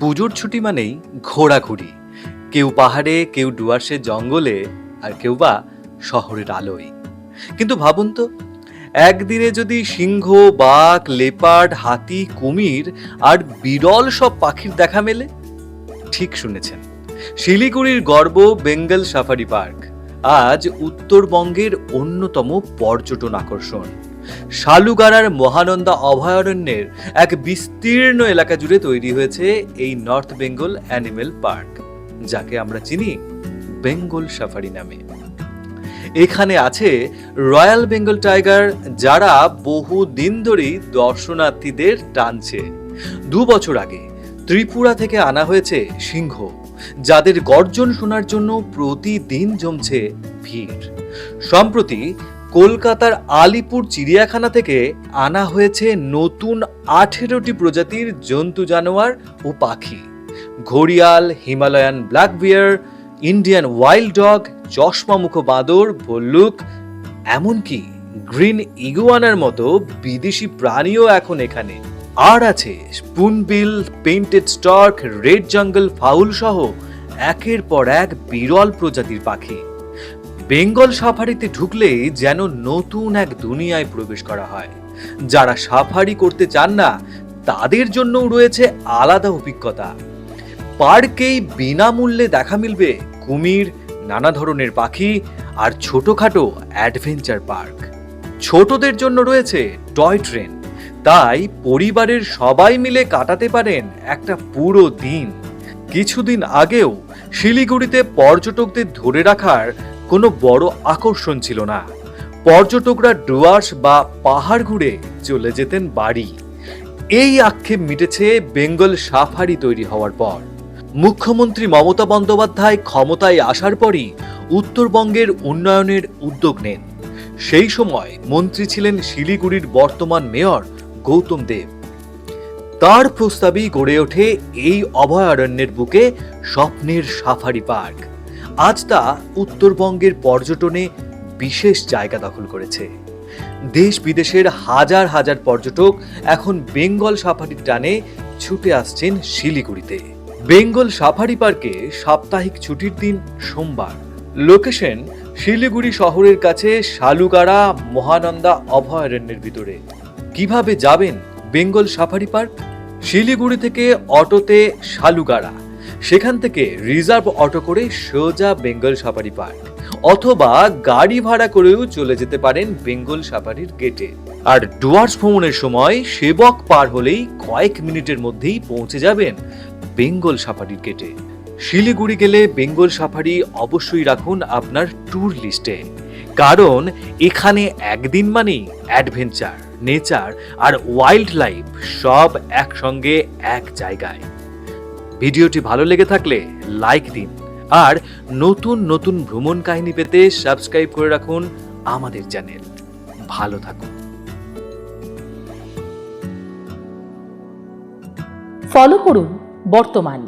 পুজোর ছুটি মানেই ঘোরাঘুরি। কেউ পাহাড়ে, কেউ ডুয়ার্সের জঙ্গলে আর কেউ বা শহরের আলোয়। কিন্তু ভাবুন তো, একদিনে যদি সিংহ, বাঘ, লেপার্ড, হাতি, কুমির আর বিরল সব পাখির দেখা মেলে? ঠিক শুনেছেন। শিলিগুড়ির গর্ব বেঙ্গল সাফারি পার্ক। আজ উত্তরবঙ্গের অন্যতম পর্যটন আকর্ষণ। শালুগাড়ার মহানন্দা অভয়ারণ্যের এক বিস্তীর্ণ এলাকা জুড়ে তৈরি হয়েছে এই নর্থ বেঙ্গল অ্যানিমেল পার্ক, যাকে আমরা চিনি বেঙ্গল সাফারি নামে। এখানে আছে রয়্যাল বেঙ্গল টাইগার, যারা বহু দিন ধরেই দর্শনার্থীদের টানছে। দু বছর আগে ত্রিপুরা থেকে আনা হয়েছে সিংহ, যাদের গর্জন শোনার জন্য প্রতিদিন জমছে ভিড়। সম্প্রতি কলকাতার আলিপুর চিড়িয়াখানা থেকে আনা হয়েছে নতুন আঠেরোটি প্রজাতির জন্তু জানোয়ার ও পাখি। ঘড়িয়াল, Himalayan black bear Indian wild dog, চশমামুখ বাঁদর, ভল্লুক, এমনকি গ্রিন ইগুয়ানার মতো বিদেশি প্রাণীও এখন এখানে। আর আছে spoonbill, painted stork, red jungle fowl সহ একের পর এক বিরল প্রজাতির পাখি। বেঙ্গল সাফারিতে ঢুকলেই যেন নতুন এক দুনিয়ায় প্রবেশ করা হয়। যারা সাফারি করতে চান না, তাদের জন্যও রয়েছে আলাদা অভিজ্ঞতা। পার্কেই বিনামূল্যে দেখা মিলবে কুমির, নানা ধরনের পাখি আর ছোটখাটো অ্যাডভেঞ্চার পার্ক। ছোটদের জন্য রয়েছে টয় ট্রেন। তাই পরিবারের সবাই মিলে কাটাতে পারেন একটা পুরো দিন। কিছুদিন আগেও শিলিগুড়িতে পর্যটকদের ধরে রাখার কোনো বড় আকর্ষণ ছিল না। পর্যটকরা ডুয়ার্স বা পাহাড় ঘুরে চলে যেতেন বাড়ি। এই আক্ষেপ মিটেছে বেঙ্গল সাফারি তৈরি হওয়ার পর। মুখ্যমন্ত্রী মমতা বন্দ্যোপাধ্যায় ক্ষমতায় আসার পরই উত্তরবঙ্গের উন্নয়নের উদ্যোগ নেন। সেই সময় মন্ত্রী ছিলেন শিলিগুড়ির বর্তমান মেয়র গৌতম দেব। তার প্রস্তাবেই গড়ে ওঠে এই অভয়ারণ্যের বুকে স্বপ্নের সাফারি পার্ক। আজ তা উত্তরবঙ্গের পর্যটনে বিশেষ জায়গা দখল করেছে। দেশ বিদেশের হাজার হাজার পর্যটক এখন বেঙ্গল সাফারির টানে ছুটে আসছেন শিলিগুড়িতে। বেঙ্গল সাফারি পার্কে সাপ্তাহিক ছুটির দিন সোমবার। লোকেশন শিলিগুড়ি শহরের কাছে শালুগাড়া মহানন্দা অভয়ারণ্যের ভিতরে। কীভাবে যাবেন বেঙ্গল সাফারি পার্ক? শিলিগুড়ি থেকে অটোতে শালুগাড়া। সেখান থেকে রিজার্ভ অটো করে সোজা বেঙ্গল সাফারি পার্ক অথবা গাড়ি ভাড়া করেও চলে যেতে পারেন বেঙ্গল সাফারির গেটে। আর ডুয়ার্স ভ্রমণের সময় সেবক পার হলেই কয়েক মিনিটের মধ্যেই পৌঁছে যাবেন বেঙ্গল সাফারির গেটে। শিলিগুড়ি গেলে বেঙ্গল সাফারি অবশ্যই রাখুন আপনার ট্যুর লিস্টে। কারণ এখানে একদিন মানেই অ্যাডভেঞ্চার, নেচার আর ওয়াইল্ড লাইফ সব একসঙ্গে এক জায়গায়। ভিডিওটি ভালো লেগে থাকলে লাইক দিন। আর নতুন নতুন ভ্রমণ কাহিনী পেতে সাবস্ক্রাইব করে রাখুন আমাদের চ্যানেল ভালো থাকুন। ফলো করুন বর্তমান।